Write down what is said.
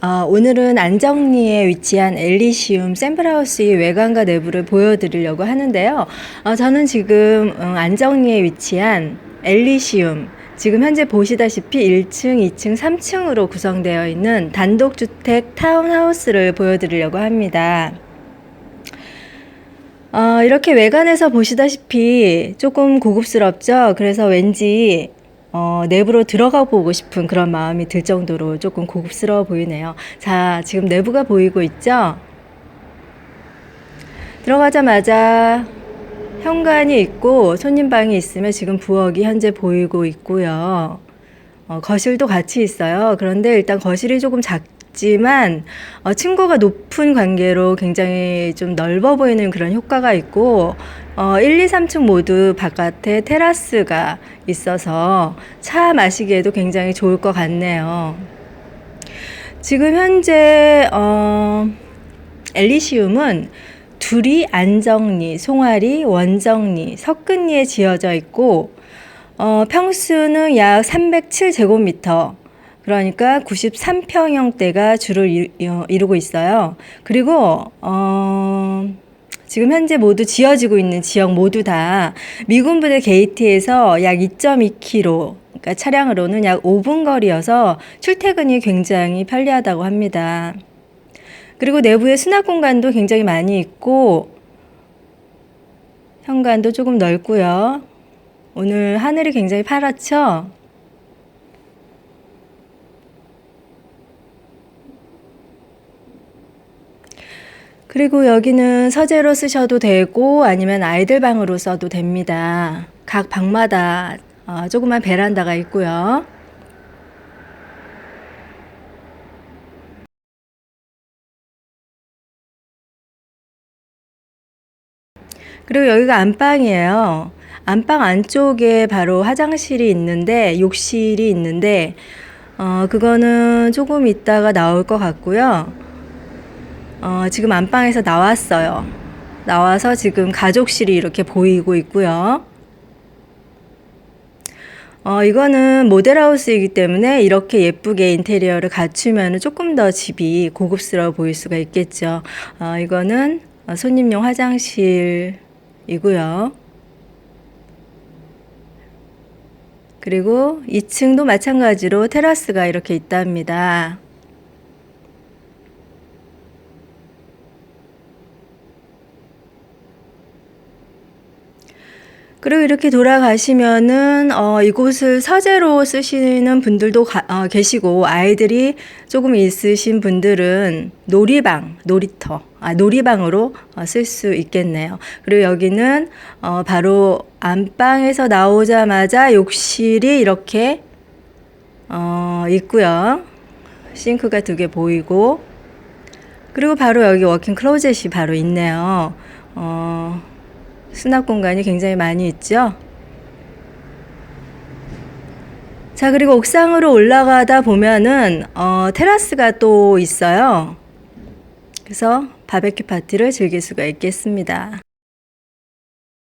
어, 오늘은 안정리에 위치한 엘리시움 샘플하우스의 외관과 내부를 보여드리려고 하는데요. 어, 저는 지금 음, 안정리에 위치한 엘리시움 지금 현재 보시다시피 1층, 2층, 3층으로 구성되어 있는 단독주택 타운하우스를 보여드리려고 합니다. 어, 이렇게 외관에서 보시다시피 조금 고급스럽죠? 그래서 왠지 어, 내부로 들어가 보고 싶은 그런 마음이 들 정도로 조금 고급스러워 보이네요. 자, 지금 내부가 보이고 있죠? 들어가자마자 현관이 있고 손님방이 있으면 지금 부엌이 현재 보이고 있고요. 어, 거실도 같이 있어요. 그런데 일단 거실이 조금 작 지만 어, 층고가 높은 관계로 굉장히 좀 넓어 보이는 그런 효과가 있고 어, 1, 2, 3층 모두 바깥에 테라스가 있어서 차 마시기에도 굉장히 좋을 것 같네요. 지금 현재 어, 엘리시움은 둘이 안정리, 송아리, 원정리, 석근리에 지어져 있고 어, 평수는 약 307제곱미터. 그러니까 93평형대가 주를 이- 어, 이루고 있어요. 그리고 어, 지금 현재 모두 지어지고 있는 지역 모두 다 미군 부대 게이트에서 약 2.2km, 그러니까 차량으로는 약 5분 거리여서 출퇴근이 굉장히 편리하다고 합니다. 그리고 내부에 수납 공간도 굉장히 많이 있고 현관도 조금 넓고요. 오늘 하늘이 굉장히 파랗죠? 그리고 여기는 서재로 쓰셔도 되고 아니면 아이들 방으로 써도 됩니다. 각 방마다 어, 조그만 베란다가 있고요. 그리고 여기가 안방이에요. 안방 안쪽에 바로 화장실이 있는데 욕실이 있는데 어 그거는 조금 있다가 나올 것 같고요. 어 지금 안방에서 나왔어요. 나와서 지금 가족실이 이렇게 보이고 있고요. 어, 이거는 모델하우스이기 때문에 이렇게 예쁘게 인테리어를 갖추면 조금 더 집이 고급스러워 보일 수가 있겠죠. 어, 이거는 어, 손님용 화장실이고요. 그리고 2층도 마찬가지로 테라스가 이렇게 있답니다. 그리고 이렇게 돌아가시면은 어, 이곳을 서재로 쓰시는 분들도 가- 어, 계시고 아이들이 조금 있으신 분들은 놀이방, 놀이터, 아, 놀이방으로 어, 쓸수 있겠네요. 그리고 여기는 어, 바로 안방에서 나오자마자 욕실이 이렇게 어, 있고요. 싱크가 두 개 보이고 그리고 바로 여기 워킹 클로젯이 바로 있네요. 어, 수납 공간이 굉장히 많이 있죠. 자, 그리고 옥상으로 올라가다 보면은, 어, 테라스가 또 있어요. 그래서 바베큐 파티를 즐길 수가 있겠습니다.